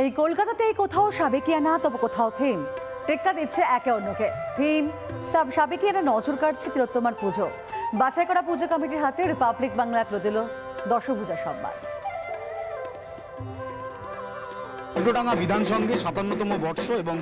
এই কলকাতাতে কোথাও সাবেকিয়ানা তবে কোথাও থিম। টেক্কা দিচ্ছে একে অন্যকে। থিম, সব সাবেকিয়ানা নজর কাটছে তিরোত্তমার পুজো। বাছাই করা পুজো কমিটির হাতে রিপাবলিক বাংলা তুলে দিল দশভূজা সম্মান উল্টোডাঙ্গা বিধান সঙ্গে সাতান্নতম বর্ষ এবং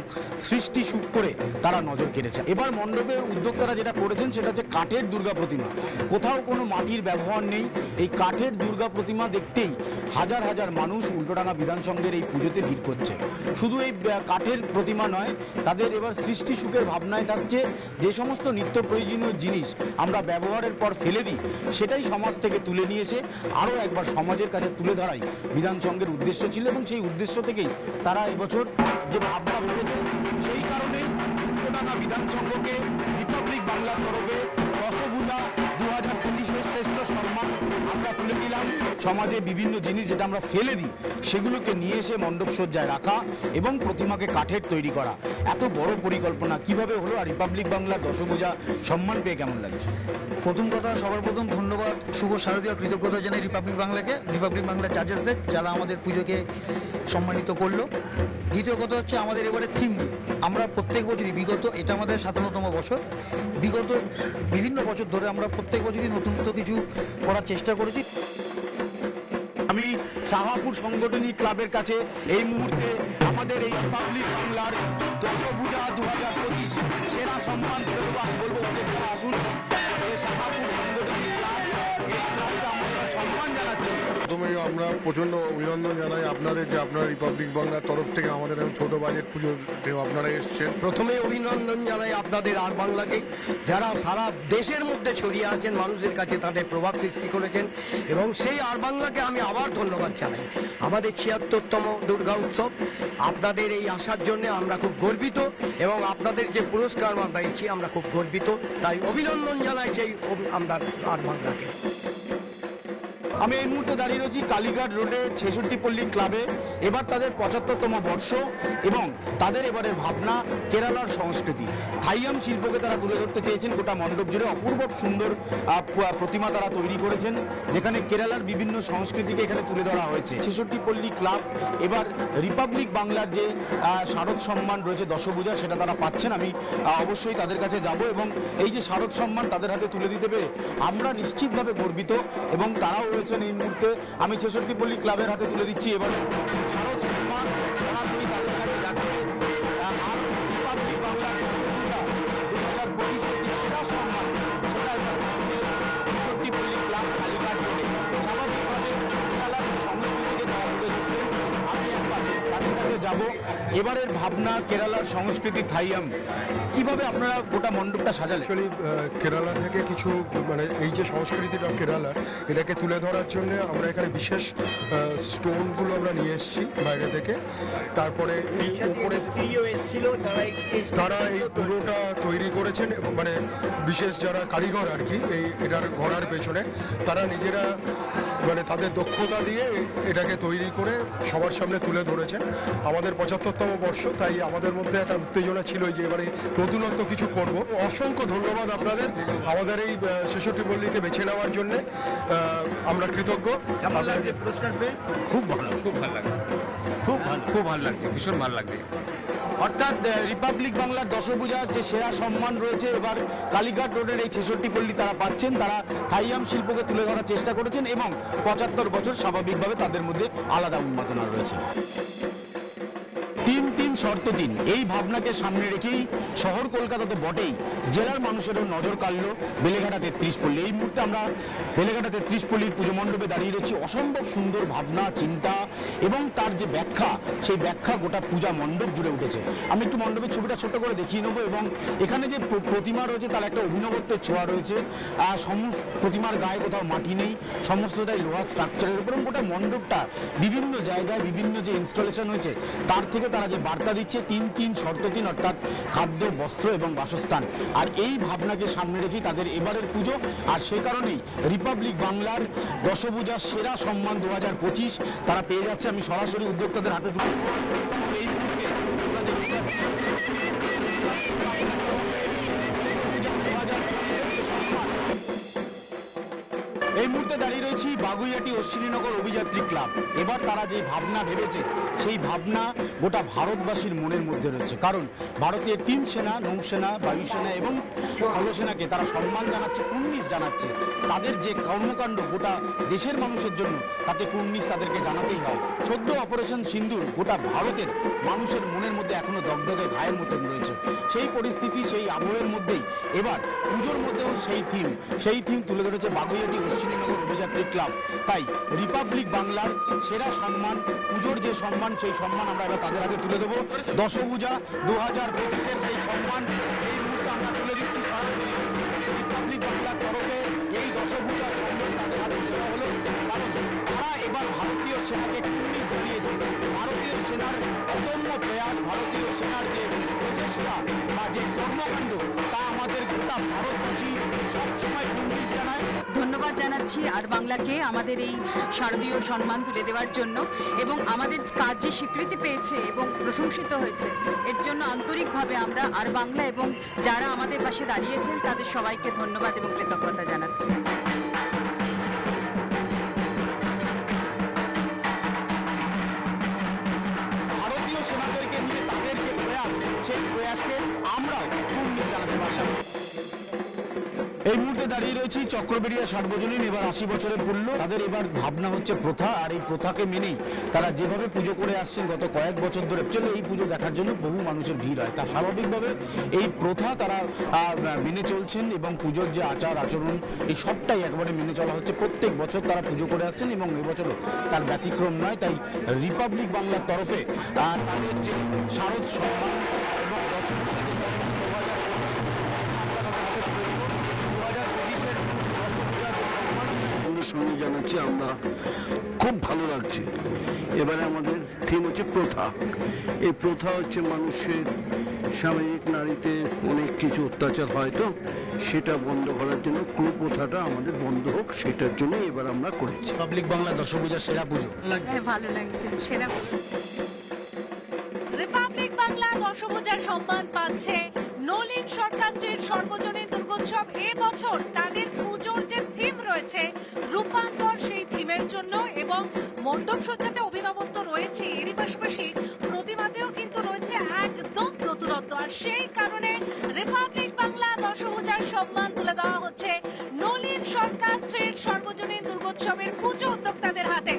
সৃষ্টি সুখ করে তারা নজর কেড়েছে। এবার মণ্ডপের উদ্যোক্তারা যেটা করেছেন সেটা হচ্ছে কাঠের দুর্গা প্রতিমা। কোথাও কোনো মাটির ব্যবহার নেই। এই কাঠের দুর্গা প্রতিমা দেখতেই হাজার হাজার মানুষ উল্টোডাঙ্গা বিধান সংঘের এই পুজোতে ভিড় করছে। শুধু এই কাঠের প্রতিমা নয়, তাদের এবার সৃষ্টি সুখের ভাবনায় থাকছে যে সমস্ত নিত্য প্রয়োজনীয় জিনিস আমরা ব্যবহারের পর ফেলে দিই, সেটাই সমাজ থেকে তুলে নিয়ে এসে আরও একবার সমাজের কাছে তুলে ধরাই বিধান সংঘের উদ্দেশ্য ছিল এবং সেই উদ্দেশ্য থেকেই তারা এবছর যে ভাবনা ভেবেছে সেই কারণে বিধান সংঘকে রিপাবলিক বাংলার তরফে সমাজে বিভিন্ন জিনিস যেটা আমরা ফেলে দিই, সেগুলোকে নিয়ে এসে মণ্ডপ সজ্জায় রাখা এবং প্রতিমাকে কাঠের তৈরি করা। এত বড় পরিকল্পনা, কীভাবে হলো? আর রিপাবলিক বাংলার দশভূজা সম্মান পেয়ে কেমন লাগছে? প্রথম কথা, সবার প্রথম ধন্যবাদ, শুভ শারদীয় কৃতজ্ঞতা জানাই রিপাবলিক বাংলাকে রিপাবলিক বাংলা চার্জেসদের যারা আমাদের পুজোকে সম্মানিত করল। দ্বিতীয় কথা হচ্ছে, আমাদের এবারে থিম আমরা প্রত্যেক বছরই, বিগত, এটা আমাদের সাতান্নতম বছর। বিগত বিভিন্ন বছর ধরে আমরা প্রত্যেক বছরই নতুনত্ব কিছু করার চেষ্টা করেছি। আমি শাহাপুর সংগঠনী ক্লাবের কাছে এই মুহূর্তে আমাদের এই পাবলিক বাংলার দশভূজা দু হাজার পঁচিশ সেরা সম্মান বলব আসুন। প্রথমেই আমরা প্রচণ্ড অভিনন্দন জানাই আপনাদের যে আপনারা রিপাবলিক বাংলার তরফ থেকে আমাদের এরকম ছোট বাজেট পুজোতে আপনারা এসছেন। প্রথমে অভিনন্দন জানাই আপনাদের আর বাংলাকে, যারা সারা দেশের মধ্যে ছড়িয়ে আছেন মানুষের কাছে তাদের প্রভাব সৃষ্টি করেছেন, এবং সেই আর বাংলাকে আমি আবার ধন্যবাদ জানাই। আমাদের ছিয়াত্তরতম দুর্গা উৎসব, আপনাদের এই আসার জন্য আমরা খুব গর্বিত, এবং আপনাদের যে পুরস্কার আমরা পেয়েছি, আমরা খুব গর্বিত। তাই অভিনন্দন জানাই সেই আমরা আর বাংলাকে। আমি এই মুহূর্তে দাঁড়িয়ে রয়েছি কালীঘাট রোডে ছেষট্টি পল্লী ক্লাবে। এবার তাদের পঁচাত্তরতম বর্ষ এবং তাদের এবারের ভাবনা কেরালার সংস্কৃতি। থাইয়াম শিল্পকে তারা তুলে ধরতে চেয়েছেন গোটা মণ্ডপ জুড়ে। অপূর্ব সুন্দর প্রতিমা তারা তৈরি করেছেন, যেখানে কেরালার বিভিন্ন সংস্কৃতিকে এখানে তুলে ধরা হয়েছে। ছেষট্টি পল্লী ক্লাব এবার রিপাবলিক বাংলার যে শারদ সম্মান রয়েছে দশভূজা, সেটা তারা পাচ্ছেন। আমি অবশ্যই তাদের কাছে যাব এবং এই যে শারদ সম্মান তাদের হাতে তুলে দিতে পেরে আমরা নিশ্চিতভাবে গর্বিত এবং তারাও রয়েছেন এই মুহূর্তে। আমি ছেষট্টি পল্লী ক্লাবের হাতে তুলে দিচ্ছি। এবার শারদ সম্মান যাব। এবারের ভাবনা কেরালার সংস্কৃতি থাইয়াম। কীভাবে আপনারা গোটা মণ্ডপটা সাজালেন? অ্যাকচুয়ালি কেরালা থেকে কিছু মানে এই যে সংস্কৃতিটা কেরালা এটাকে তুলে ধরার জন্য আমরা এখানে বিশেষ স্টোনগুলো আমরা নিয়ে এসেছি বাইরে থেকে। তারপরে এই উপরে তারা এই পুরোটা তৈরি করেছেন মানে বিশেষ যারা কারিগর আর কি, এই এটার ঘোড়ার পেছনে, তারা নিজেরা মানে তাদের দক্ষতা দিয়ে এটাকে তৈরি করে সবার সামনে তুলে ধরেছেন। আমাদের পঁচাত্তরতম বর্ষ তাই আমাদের মধ্যে একটা উত্তেজনা ছিল যে এবারে নতুনত্ব কিছু করব। অসংখ্য ধন্যবাদ আপনাদের আমাদের এই ছেষট্টি পল্লীকে বেছে নেওয়ার জন্য। আমরা কৃতজ্ঞ। পুরস্কার পেয়ে? খুব ভালো। খুব ভালো লাগছে। খুব ভালো খুব ভালো লাগছে ভীষণ ভালো লাগছে। অর্থাৎ রিপাবলিক বাংলার দশভূজার যে সেরা সম্মান রয়েছে এবার কালীঘাট রোডের এই ছেষট্টি পল্লী তারা পাচ্ছেন। তারা থাইয়াম শিল্পকে তুলে ধরার চেষ্টা করেছেন এবং পঁচাত্তর বছর স্বাভাবিকভাবে তাদের মধ্যে আলাদা উন্মাদনা রয়েছে। শর্ত তিন এই ভাবনাকে সামনে রেখেই শহর কলকাতাতে বটেই। জেলার মানুষেরও নজর কাড়লো বেলেঘাটা তেত্রিশ পল্লী এই মুহূর্তে আমরা বেলেঘাটা তেত্রিশ পল্লীর পুজো মণ্ডপে দাঁড়িয়ে রয়েছি। অসম্ভব সুন্দর ভাবনা, চিন্তা এবং তার যে ব্যাখ্যা, সেই ব্যাখ্যা গোটা পূজা মণ্ডপ জুড়ে উঠেছে। আমি একটু মণ্ডপের ছবিটা ছোট করে দেখিয়ে নেব এবং এখানে যে প্রতিমা রয়েছে, তার একটা অভিনবত্বের ছোঁয়া রয়েছে। আর সমস্ত প্রতিমার গায়ে কোথাও মাটি নেই, সমস্তটাই লোহার স্ট্রাকচারের উপর গোটা মণ্ডপটা বিভিন্ন জায়গায় বিভিন্ন যে ইনস্টলেশন হয়েছে, তার থেকে তারা যে বার্তা দিচ্ছে তিন তিন শর্ত তিন, অর্থাৎ খাদ্য, বস্ত্র এবং বাসস্থান। আর এই ভাবনাকে সামনে রেখেই তাদের এবারের পুজো। আর সে কারণেই রিপাবলিক বাংলার দশভূজার সেরা সম্মান দু তারা পেয়ে যাচ্ছে। আমি সরাসরি উদ্যোক্তাদের হাতে তুলে এই এই মুহূর্তে দাঁড়িয়ে রয়েছি বাগুইয়াটি অশ্বিনীনগর অভিযাত্রী ক্লাব। এবার তারা যে ভাবনা ভেবেছে, সেই ভাবনা গোটা ভারতবাসীর মনের মধ্যে রয়েছে। কারণ ভারতীয় তিন সেনা, নৌসেনা, বায়ুসেনা এবং স্থলসেনাকে তারা সম্মান জানাচ্ছে, কুর্নিশ জানাচ্ছে। তাদের যে কর্মকাণ্ড গোটা দেশের মানুষের জন্য, তাতে কুর্নিশ তাদেরকে জানাতেই হয়। সদ্য অপারেশন সিন্দুর গোটা ভারতের মানুষের মনের মধ্যে এখনও দগদগে ঘায়ের মতন রয়েছে। সেই পরিস্থিতি, সেই আবহের মধ্যেই এবার পুজোর মধ্যেও সেই থিম সেই থিম তুলে ধরেছে বাগুইয়াটি অশ্বিনীনগর অভিযাত্রী ক্লাব। তাই রিপাবলিক বাংলার সেরা সম্মান, পুজোর যে সম্মান, সেই সম্মান আমরা এবার তাদের আগে তুলে দেবো। দশভূজা দু হাজার পঁচিশের সেই সম্মান, এই মুহূর্তে আমরা তুলে দিচ্ছি সরাসরি রিপাবলিক বাংলার তরফে। এই দশভূজা সম্মান তাদের হাতে তুলে দেওয়া হলো। কারণ তারা এবার ভারতীয় সেনাকে কুর্নিশ জানিয়েছে। ভারতীয় সেনার অদম্য প্রয়াস, ভারতীয় সেনার যে প্রচেষ্টা বা যে কর্মকাণ্ড ধন্যবাদ জানাচ্ছি আর বাংলাকে আমাদের এই শারদীয় সম্মান তুলে দেওয়ার জন্য এবং আমাদের কাজ যে স্বীকৃতি পেয়েছে এবং প্রশংসিত হয়েছে, এর জন্য আন্তরিকভাবে আমরা আর বাংলা এবং যারা আমাদের পাশে দাঁড়িয়েছেন তাদের সবাইকে ধন্যবাদ এবং কৃতজ্ঞতা জানাচ্ছি। সেই প্রয়াসকে আমরাও কুর্নিশ জানাতে পারলাম। দাঁড়িয়ে রয়েছি। চক্রবেড়িয়া সার্বজনীন, এবার আশি বছরে পড়ল তাদের এবার ভাবনা হচ্ছে প্রথা, আর এই প্রথাকে মেনেই তারা যেভাবে পুজো করে আসছেন গত কয়েক বছর ধরে চলে এই পুজো দেখার জন্য বহু মানুষের ভিড় হয়। তা স্বাভাবিকভাবে এই প্রথা তারা মেনে চলছেন এবং পুজোর যে আচার, আচরণ, এই সবটাই একবারে মেনে চলা হচ্ছে। প্রত্যেক বছর তারা পুজো করে আসছেন এবং এবছরও তার ব্যতিক্রম নয়। তাই রিপাবলিক বাংলার তরফে তাদের যে শারদ সম্মান জানাচ্ছি আমরা। খুব ভালো লাগছে। এবারে আমাদের থিম হচ্ছে প্রথা। এই প্রথা হচ্ছে মানুষের সামাজিক নারীতে অনেক কিছু অত্যাচার হয় তো সেটা বন্ধ করার জন্য কুপ্রথাটা আমাদের বন্ধ হোক সেটার জন্য এবার আমরা করেছি। রিপাবলিক বাংলা দশভূজার সেরা পুজো। হ্যাঁ, ভালো লাগছে সেরা রিপাবলিক বাংলা দশভূজার সম্মান পাচ্ছে নলিন সরকার সর্বজনীন দুর্গোৎসব এবছর তাদের পুজোর রয়েছে। রূপান্তর সেই থিমের জন্য এবং মণ্ডপ সজ্জাতে অভিনবত্ব রয়েছে। এরই পাশাপাশি প্রতিমাতেও কিন্তু রয়েছে একদম নতুনত্ব। আর সেই কারণে রিপাবলিক বাংলা দশভূজার সম্মান তুলে দেওয়া হচ্ছে নলিন সরকার স্ট্রিট সর্বজনীন দুর্গোৎসবের পুজো উদ্যোক্তাদের হাতে।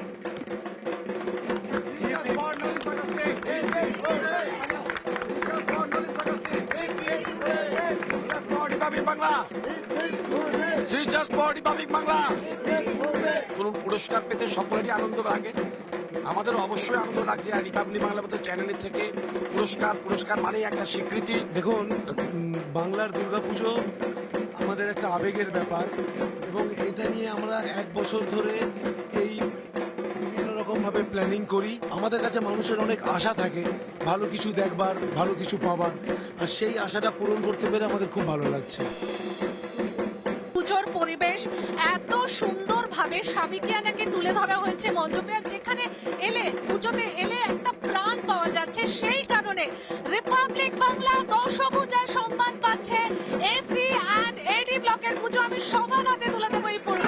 ধরুন পুরস্কার পেতে সকলেরই আনন্দ লাগে। আমাদের অবশ্যই আনন্দ লাগছে আর রিপাবলিক বাংলা মতো চ্যানেলের থেকে। পুরস্কার পুরস্কার মানেই একটা স্বীকৃতি। দেখুন বাংলার দুর্গাপুজো আমাদের একটা আবেগের ব্যাপার এবং এটা নিয়ে আমরা এক বছর ধরে এই বিভিন্ন রকমভাবে প্ল্যানিং করি। আমাদের কাছে মানুষের অনেক আশা থাকে, ভালো কিছু দেখবার, ভালো কিছু পাবার আর সেই আশাটা পূরণ করতে পেরে আমাদের খুব ভালো লাগছে। এত সুন্দরভাবে সাবিকিয়ানাকে তুলে ধরা হয়েছে মণ্ডপে, আর যেখানে এলে, পুজোতে এলে একটা প্রাণ পাওয়া যাচ্ছে, সেই কারণে রিপাবলিক বাংলা দশভূজার সম্মান পাচ্ছে এসি অ্যান্ড এডি ব্লকের পুজো আমি সবার হাতে তুলে দেবো এই পুর-